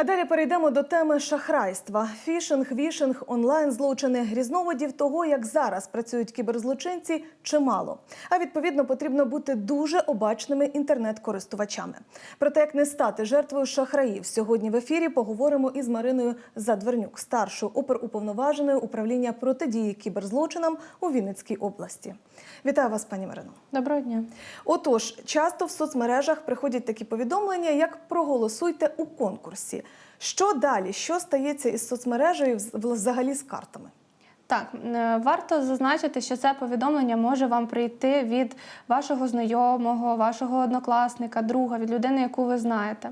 А далі перейдемо до теми шахрайства. Фішинг, вішинг, онлайн злочини, різновидів того, як зараз працюють кіберзлочинці, чимало. А відповідно потрібно бути дуже обачними інтернет-користувачами. Про те, як не стати жертвою шахраїв, сьогодні в ефірі поговоримо із Мариною Задвернюк, старшою оперуповноваженою управління протидії кіберзлочинам у Вінницькій області. Вітаю вас, пані Марино. Доброго дня. Отож, часто в соцмережах приходять такі повідомлення, як проголосуйте у конкурсі. Що далі? Що стається із соцмережею взагалі з картами? Так, е, варто зазначити, що це повідомлення може вам прийти від вашого знайомого, вашого однокласника, друга, від людини, яку ви знаєте.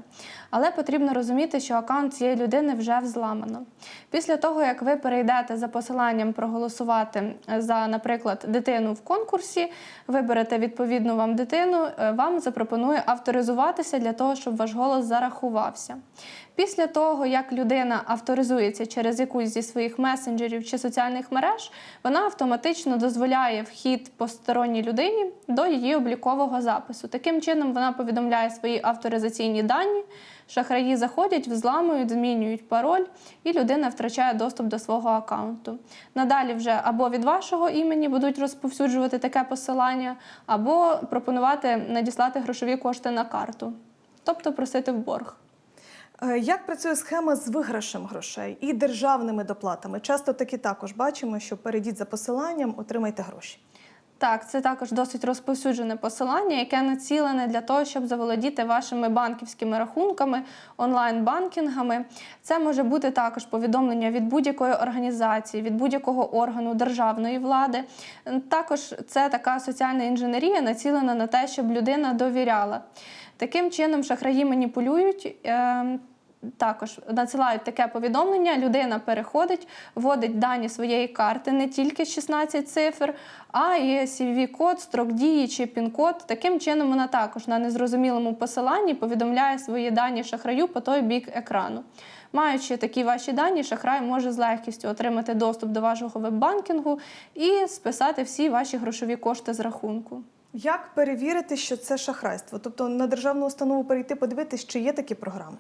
Але потрібно розуміти, що аккаунт цієї людини вже взламано. Після того, як ви перейдете за посиланням проголосувати за, наприклад, дитину в конкурсі, виберете відповідну вам дитину, е, вам запропонує авторизуватися для того, щоб ваш голос зарахувався. Після того, як людина авторизується через якусь зі своїх месенджерів чи соціальних мереж, вона автоматично дозволяє вхід посторонній людині до її облікового запису. Таким чином, вона повідомляє свої авторизаційні дані. Шахраї заходять, взламують, змінюють пароль, і людина втрачає доступ до свого аккаунту. Надалі вже або від вашого імені будуть розповсюджувати таке посилання, або пропонувати надіслати грошові кошти на карту, тобто просити в борг. Е, Як працює схема з виграшем грошей і державними доплатами? Часто таки також бачимо, що перейдіть за посиланням, отримайте гроші. Так, це також досить розповсюджене посилання, яке націлене для того, щоб заволодіти вашими банківськими рахунками, онлайн-банкінгами. Це може бути також повідомлення від будь-якої організації, від будь-якого органу державної влади. Також це така соціальна інженерія, націлена на те, щоб людина довіряла. Таким чином, шахраї маніпулюють. е, також надсилають таке повідомлення, людина переходить, вводить дані своєї карти, не тільки 16 цифр, а і CVV-код, строк дії чи пін-код. Таким чином вона також на незрозумілому посиланні повідомляє свої дані шахраю по той бік екрану. Маючи такі ваші дані, шахрай може з легкістю отримати доступ до вашого веб-банкінгу і списати всі ваші грошові кошти з рахунку. Як перевірити, що це шахрайство? Тобто на державну установу перейти, подивитись, чи є такі програми?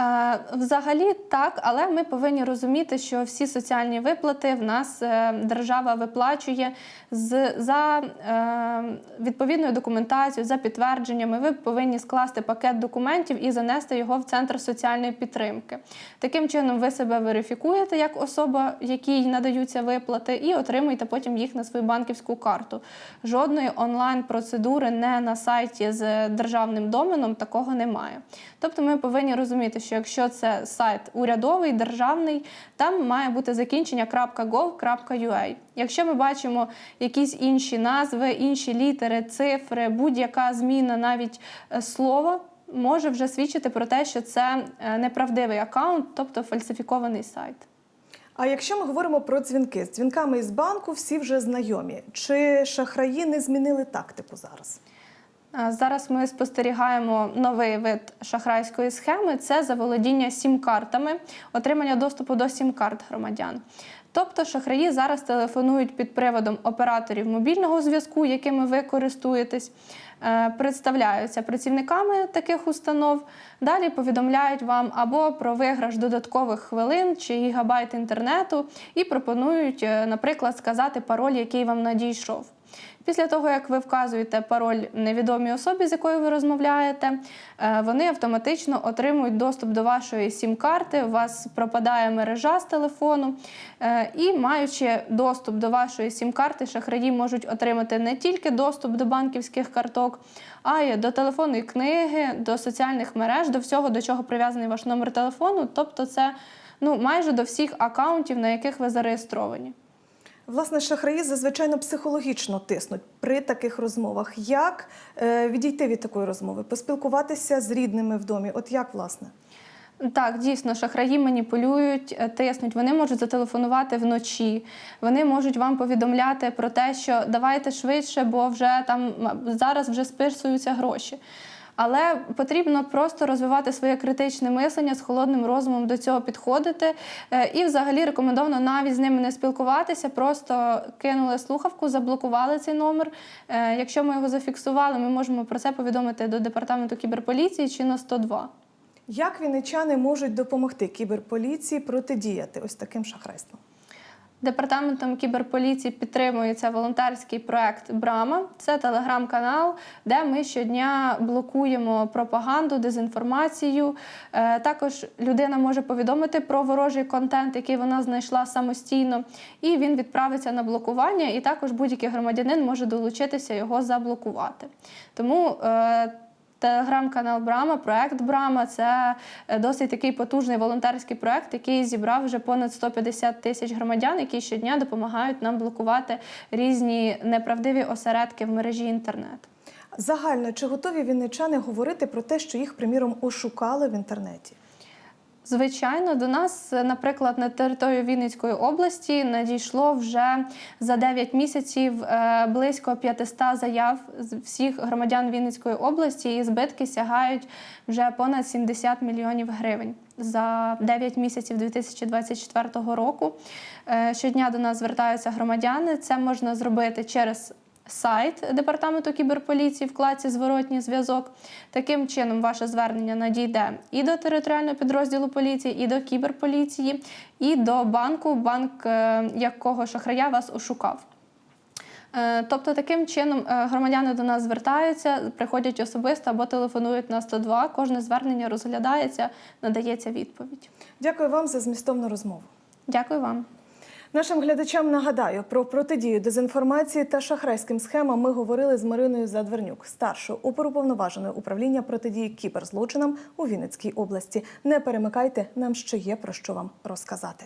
Е, Взагалі так, але ми повинні розуміти, що всі соціальні виплати в нас е, держава виплачує з за е, відповідною документацією, за підтвердженнями. Ви повинні скласти пакет документів і занести його в центр соціальної підтримки. Таким чином, ви себе верифікуєте як особа, якій надаються виплати, і отримуєте потім їх на свою банківську карту. Жодної онлайн процедури не на сайті з державним доменом такого немає. Тобто, ми повинні розуміти, що якщо це сайт урядовий, державний, там має бути закінчення .gov.ua. Якщо ми бачимо якісь інші назви, інші літери, цифри, будь-яка зміна, навіть е, слова, може вже свідчити про те, що це е, неправдивий аккаунт, тобто фальсифікований сайт. А якщо ми говоримо про дзвінки, з дзвінками із банку всі вже знайомі. Чи шахраї не змінили тактику зараз? Зараз ми спостерігаємо новий вид шахрайської схеми це заволодіння сім-картами, отримання доступу до сім-карт громадян. Тобто шахраї зараз телефонують під приводом операторів мобільного зв'язку, якими ви користуєтесь, е, представляються працівниками таких установ. Далі повідомляють вам або про виграш додаткових хвилин чи гігабайт інтернету і пропонують, е, наприклад, сказати пароль, який вам надійшов. Після того, як ви вказуєте пароль невідомій особі, з якою ви розмовляєте, е, вони автоматично отримують доступ до вашої сім-карти, у вас пропадає мережа з телефону. е, І маючи доступ до вашої сім-карти, шахраї можуть отримати не тільки доступ до банківських карток, а й до телефонної книги, до соціальних мереж, до всього, до чого прив'язаний ваш номер телефону. Тобто, це ну, майже до всіх акаунтів, на яких ви зареєстровані. Власне, шахраї зазвичай психологічно тиснуть при таких розмовах. Як е, відійти від такої розмови, поспілкуватися з рідними в домі? От як власне? Так, дійсно, шахраї маніпулюють, е, тиснуть. Вони можуть зателефонувати вночі. Вони можуть вам повідомляти про те, що давайте швидше, бо вже там зараз вже списуються гроші. Але потрібно просто розвивати своє критичне мислення з холодним розумом до цього підходити. Е, І взагалі рекомендовано навіть з ними не спілкуватися, просто кинули слухавку, заблокували цей номер. Е, Якщо ми його зафіксували, ми можемо про це повідомити до департаменту кіберполіції чи на 102. Як вінничани можуть допомогти кіберполіції протидіяти ось таким шахрайствам? Департаментом кіберполіції підтримується волонтерський проект Брама. Це телеграм-канал, де ми щодня блокуємо пропаганду, дезінформацію. Е, Також людина може повідомити про ворожий контент, який вона знайшла самостійно, і він відправиться на блокування. І також будь-який громадянин може долучитися його заблокувати. Тому е, Телеграм-канал Брама, проект Брама це е, досить такий потужний волонтерський проект, який зібрав вже понад 150 тисяч громадян, які щодня допомагають нам блокувати різні неправдиві осередки в мережі інтернет. Загально чи готові вінничани говорити про те, що їх, приміром, ошукали в інтернеті? Звичайно, до нас, е, наприклад, на територію Вінницької області надійшло вже за 9 місяців е, близько 500 заяв з всіх громадян Вінницької області, і збитки сягають вже понад 70 мільйонів гривень за 9 місяців 2024 року. Е, Щодня до нас звертаються громадяни. Це можна зробити через сайт департаменту кіберполіції, вкладці зворотній зв'язок. Таким чином, ваше звернення надійде і до територіального підрозділу поліції, і до кіберполіції, і до банку, банк е, якого шахрая вас ошукав. Е, Тобто таким чином е, громадяни до нас звертаються, приходять особисто або телефонують на 102. Кожне звернення розглядається, надається відповідь. Дякую вам за змістовну розмову. Дякую вам. Нашим глядачам нагадаю про протидію дезінформації та шахрайським схемам. Ми говорили з Мариною Задвернюк, старшою оперуповноваженою управління протидії кіберзлочинам у Вінницькій області. Не перемикайте, нам ще є про що вам розказати.